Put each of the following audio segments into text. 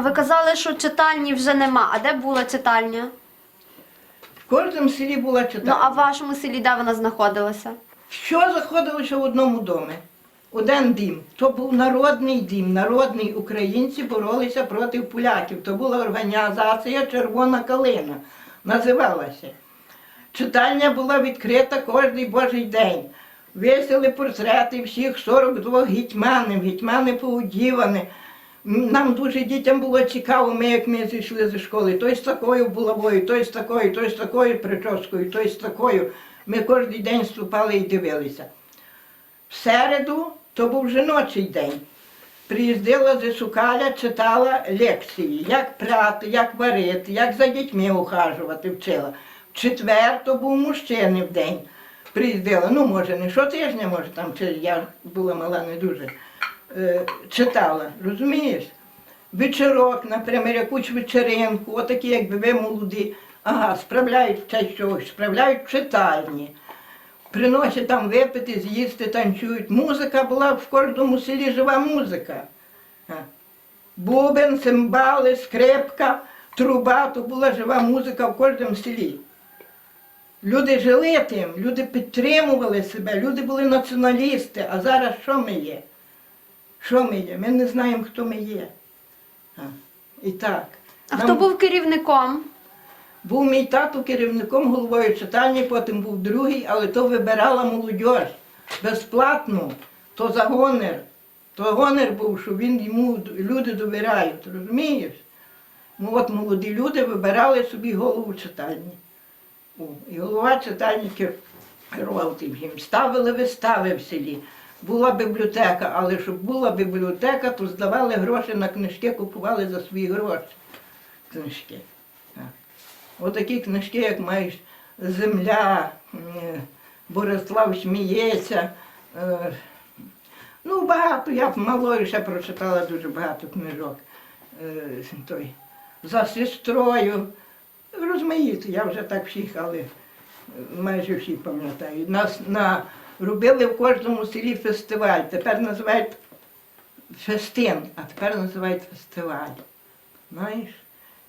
А ви казали, що читальні вже нема. А де була читальня? В кожному селі була Ну а в вашому селі де вона знаходилася? Що заходилося в одному домі? Один дім. То був народний дім, народний українці боролися проти поляків. То була організація Червона калина, називалася. Читальня була відкрита кожний божий день. Висели портрети всіх 42 гетьманів, гетьмани поудівані. Нам дуже дітям було цікаво, ми як ми зійшли зі школи. Той з такою булавою, той з такою, той з такою прическою, той з такою. Ми кожен день вступали і дивилися. В середу то був жіночий день. Приїздила зі Сукаля, читала лекції, як прати, як варити, як за дітьми ухажувати вчила. В четвер то був мужчини в день. Приїздила, ну може не щотижня, може там, чи я була мала не дуже, е, читала, розумієш? Вечірок, наприклад, якусь вечеринку, отакі, якби ви молоді, ага, справляють честь чогось, справляють читальні. Приносять там випити, з'їсти, танцюють. Музика була в кожному селі жива музика. Бубен, цимбали, скрипка, труба, то була жива музика в кожному селі. Люди жили тим, люди підтримували себе, люди були націоналісти. А зараз що ми є? Що ми є? Ми не знаємо, хто ми є. А. І так. А Нам- хто був керівником? був мій тато керівником головою читальні, потім був другий, але то вибирала молодь безплатно, то за гонор. То гонор був, що він йому люди довіряють, розумієш? Ну от молоді люди вибирали собі голову читальні. О, і голова читальні керував тим. Ставили вистави в селі. Була бібліотека, але щоб була бібліотека, то здавали гроші на книжки, купували за свої гроші книжки. Так. Отакі книжки, як маєш Земля, Борислав сміється. е, Ну, багато, я малою ще прочитала дуже багато книжок. Е, Той, за сестрою. Розмаїти, я вже так всіх, але майже всі пам'ятаю. Нас на, робили в кожному селі фестиваль. Тепер називають фестин, а тепер називають фестиваль. Знаєш?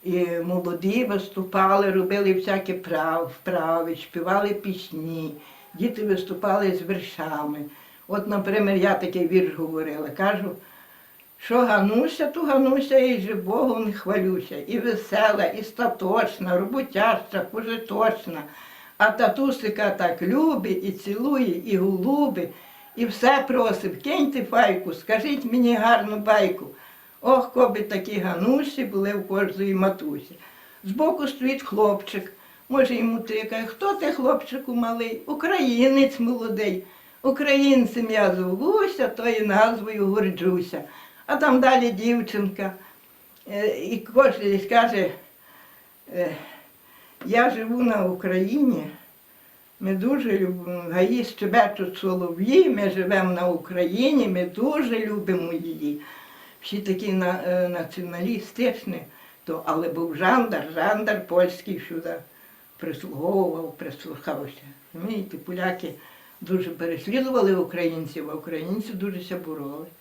І молоді виступали, робили всякі прав, вправи, співали пісні, діти виступали з віршами. От, наприклад, я такий вірш говорила, кажу, що гануся, то гануся і же Богом хвалюся, і весела, і статочна, роботяща, пожиточна. А татусика так любить, і цілує, і голуби, і все просив, киньте файку, скажіть мені гарну байку. Ох, коби такі ганусі були в кожної матусі. Збоку стоїть хлопчик, може йому тикає, хто ти, хлопчику малий? Українець молодий. Українцем я звуся, то і назвою горджуся. А там далі дівчинка. Е, І кожен скаже, е, я живу на Україні, ми дуже любимо, гаї щебечуть солов'ї, ми живемо на Україні, ми дуже любимо її. Всі такі е, націоналістичні, то, але був жандар, жандар польський сюди прислуговував, прислухався. Розумієте, поляки дуже переслідували українців, а українці дуже ся боролися.